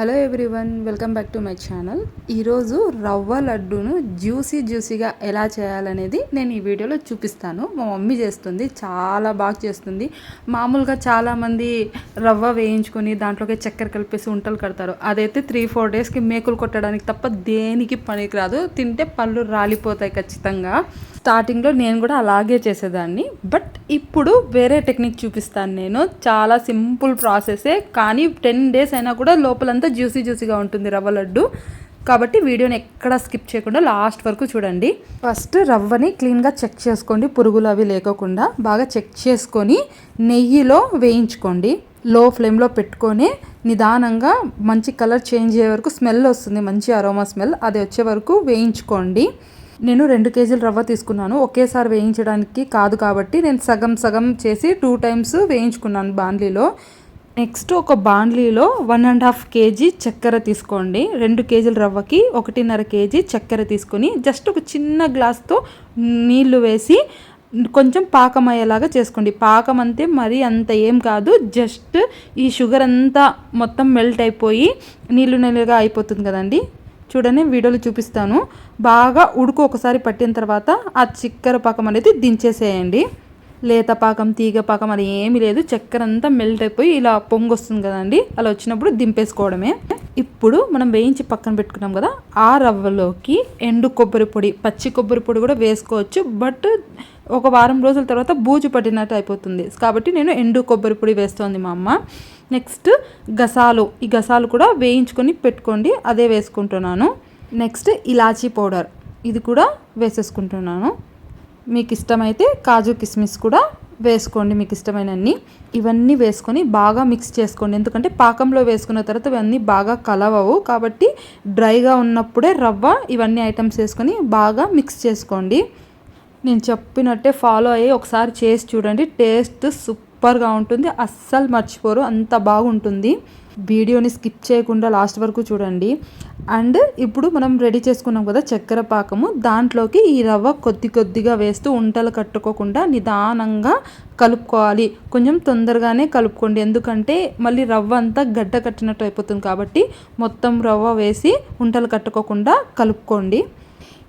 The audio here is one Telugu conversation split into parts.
Hello everyone welcome back to my channel. ఈరోజు రవ్వ లడ్డూను జ్యూసీ జ్యూసీగా ఎలా చేయాలనేది నేను ఈ వీడియోలో చూపిస్తాను. మా మమ్మీ చేస్తుంది చాలా బాగా చేస్తుంది. మామూలుగా చాలామంది రవ్వ వేయించుకొని దాంట్లోకి చక్కెర కలిపేసి ఉంటలు కడతారు. అదైతే త్రీ ఫోర్ డేస్కి మేకులు కొట్టడానికి తప్ప దేనికి పనికి రాదు. తింటే పళ్ళు రాలిపోతాయి ఖచ్చితంగా. స్టార్టింగ్లో నేను కూడా అలాగే చేసేదాన్ని. బట్ ఇప్పుడు వేరే టెక్నిక్ చూపిస్తాను నేను. చాలా సింపుల్ ప్రాసెసే కానీ టెన్ డేస్ అయినా కూడా లోపలంతా జ్యూసీ జ్యూసీగా ఉంటుంది రవ్వ లడ్డు. కాబట్టి వీడియోని ఎక్కడ స్కిప్ చేయకుండా లాస్ట్ వరకు చూడండి. ఫస్ట్ రవ్వని క్లీన్గా చెక్ చేసుకోండి. పురుగులు అవి లేకోకుండా బాగా చెక్ చేసుకొని నెయ్యిలో వేయించుకోండి. లో ఫ్లేమ్లో పెట్టుకొని నిదానంగా మంచి కలర్ చేంజ్ అయ్యే వరకు స్మెల్ వస్తుంది. మంచి అరోమా స్మెల్ అది వచ్చే వరకు వేయించుకోండి. నేను రెండు కేజీలు రవ్వ తీసుకున్నాను. ఒకేసారి వేయించడానికి కాదు కాబట్టి నేను సగం సగం చేసి టూ టైమ్స్ వేయించుకున్నాను బాండ్లీలో. నెక్స్ట్ ఒక బాండ్లీలో వన్ అండ్ హాఫ్ కేజీ చక్కెర తీసుకోండి. రెండు కేజీల రవ్వకి ఒకటిన్నర కేజీ చక్కెర తీసుకొని జస్ట్ ఒక చిన్న గ్లాస్తో నీళ్ళు వేసి కొంచెం పాకం అయ్యేలాగా చేసుకోండి. పాకం అంతే మరీ అంత ఏం కాదు. జస్ట్ ఈ షుగర్ అంతా మొత్తం మెల్ట్ అయిపోయి నీళ్ళు నీళ్ళుగా అయిపోతుంది కదండి. చూడండి వీడియోలో చూపిస్తాను. బాగా ఉడుకు ఒకసారి పట్టిన తర్వాత ఆ చక్కెర పాకం అనేది దించేసేయండి. లేత పాకం తీగ పాకం అది ఏమీ లేదు. చక్కెర అంతా మెల్ట్ అయిపోయి ఇలా పొంగు వస్తుంది కదండి. అలా వచ్చినప్పుడు దింపేసుకోవడమే. ఇప్పుడు మనం వేయించి పక్కన పెట్టుకున్నాం కదా ఆ రవ్వలోకి ఎండు కొబ్బరి పొడి పచ్చి కొబ్బరి పొడి కూడా వేసుకోవచ్చు. బట్ ఒక వారం రోజుల తర్వాత బూజు పట్టినట్టు అయిపోతుంది. కాబట్టి నేను ఎండు కొబ్బరి పొడి వేస్తోంది మా అమ్మ. నెక్స్ట్ గసాలు. ఈ గసాలు కూడా వేయించుకొని పెట్టుకోండి. అదే వేసుకుంటున్నాను. నెక్స్ట్ ఇలాచీ పౌడర్. ఇది కూడా వేసేసుకుంటున్నాను. మీకు ఇష్టమైతే కాజు కిస్మిస్ కూడా వేసుకోండి. మీకు ఇష్టమైనన్ని. ఇవన్నీ వేసుకొని బాగా మిక్స్ చేసుకోండి. ఎందుకంటే పాకంలో వేసుకున్న తర్వాత ఇవన్నీ బాగా కలవవు. కాబట్టి డ్రైగా ఉన్నప్పుడే రవ్వ ఇవన్నీ ఐటమ్స్ వేసుకొని బాగా మిక్స్ చేసుకోండి. నేను చెప్పినట్టే ఫాలో అయ్యి ఒకసారి చేసి చూడండి. టేస్ట్ సూపర్గా ఉంటుంది. అస్సలు మర్చిపోరు. అంత బాగుంటుంది. వీడియోని స్కిప్ చేయకుండా లాస్ట్ వరకు చూడండి. అండ్ ఇప్పుడు మనం రెడీ చేసుకున్నాం కదా చక్కెర పాకము. దాంట్లోకి ఈ రవ్వ కొద్ది కొద్దిగా వేస్తూ ఉంటలు కట్టుకోకుండా నిదానంగా కలుపుకోవాలి. కొంచెం తొందరగానే కలుపుకోండి. ఎందుకంటే మళ్ళీ రవ్వ అంతా గడ్డ కట్టినట్టు అయిపోతుంది కాబట్టి మొత్తం రవ్వ వేసి ఉంటలు కట్టుకోకుండా కలుపుకోండి.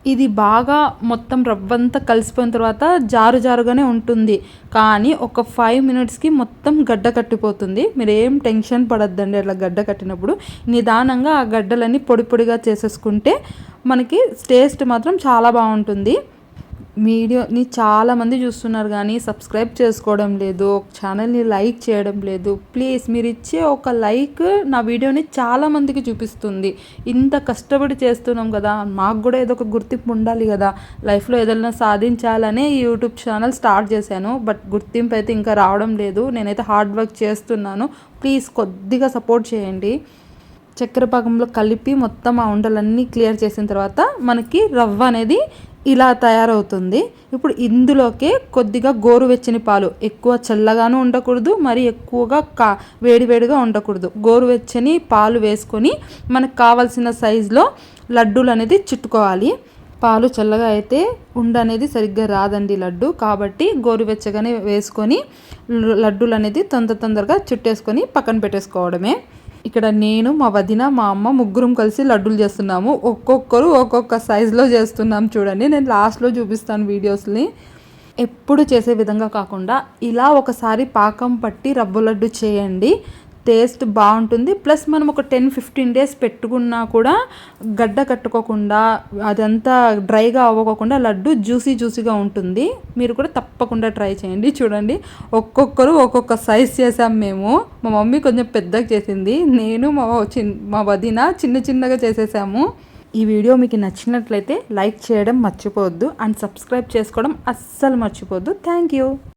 ఇది బాగా మొత్తం రవ్వంతా కలిసిపోయిన తర్వాత జారు జారుగానే ఉంటుంది. కానీ ఒక ఫైవ్ మినిట్స్కి మొత్తం గడ్డ కట్టిపోతుంది. మీరు ఏం టెన్షన్ పడద్దండి అట్లా గడ్డ కట్టినప్పుడు. నిదానంగా ఆ గడ్డలన్నీ పొడి పొడిగా చేసేసుకుంటే మనకి టేస్ట్ మాత్రం చాలా బాగుంటుంది. వీడియోని చాలామంది చూస్తున్నారు కానీ సబ్స్క్రైబ్ చేసుకోవడం లేదు ఛానల్ని లైక్ చేయడం లేదు. ప్లీజ్ మీరు ఇచ్చే ఒక లైక్ నా వీడియోని చాలామందికి చూపిస్తుంది. ఇంత కష్టపడి చేస్తున్నాం కదా మాకు కూడా ఏదో ఒక గుర్తింపు ఉండాలి కదా. లైఫ్లో ఏదైనా సాధించాలనే ఈ యూట్యూబ్ ఛానల్ స్టార్ట్ చేశాను బట్ గుర్తింపు అయితే ఇంకా రావడం లేదు. నేనైతే హార్డ్ వర్క్ చేస్తున్నాను. ప్లీజ్ కొద్దిగా సపోర్ట్ చేయండి. చక్కెర పాకంలో కలిపి మొత్తం ఆ ఉండలన్నీ క్లియర్ చేసిన తర్వాత మనకి రవ్వ అనేది ఇలా తయారవుతుంది. ఇప్పుడు ఇందులోకే కొద్దిగా గోరువెచ్చని పాలు ఎక్కువ చల్లగాను ఉండకూడదు మరి ఎక్కువగా కా వేడివేడిగా ఉండకూడదు. గోరువెచ్చని పాలు వేసుకొని మనకు కావాల్సిన సైజులో లడ్డూలు అనేది చుట్టుకోవాలి. పాలు చల్లగా అయితే ఉండ అనేది సరిగ్గా రాదండి లడ్డు. కాబట్టి గోరువెచ్చగానే వేసుకొని లడ్డూలు అనేది తొందర తొందరగా చుట్టేసుకొని పక్కన పెట్టేసుకోవడమే. ఇక్కడ నేను మా వదిన మా అమ్మ ముగ్గురం కలిసి లడ్డూలు చేస్తున్నాము. ఒక్కొక్కరు ఒక్కొక్క సైజులో చేస్తున్నాం చూడండి. నేను లాస్ట్లో చూపిస్తాను వీడియోస్ని ఎప్పుడు చేసే విధంగా కాకుండా ఇలా ఒకసారి పాకం పట్టి రవ్వ లడ్డు చేయండి. టేస్ట్ బాగుంటుంది. ప్లస్ మనం ఒక టెన్ ఫిఫ్టీన్ డేస్ పెట్టుకున్నా కూడా గడ్డ కట్టుకోకుండా అదంతా డ్రైగా అవ్వకోకుండా లడ్డు జ్యూసీ జ్యూసీగా ఉంటుంది. మీరు కూడా తప్పకుండా ట్రై చేయండి. చూడండి ఒక్కొక్కరు ఒక్కొక్క సైజ్ చేసాం మేము. మా మమ్మీ కొంచెం పెద్దగా చేసింది. నేను మా చిన్ మా వదిన చిన్న చిన్నగా చేసేసాము. ఈ వీడియో మీకు నచ్చినట్లయితే లైక్ చేయడం మర్చిపోవద్దు. అండ్ సబ్స్క్రైబ్ చేసుకోవడం అస్సలు మర్చిపోవద్దు. Thank you.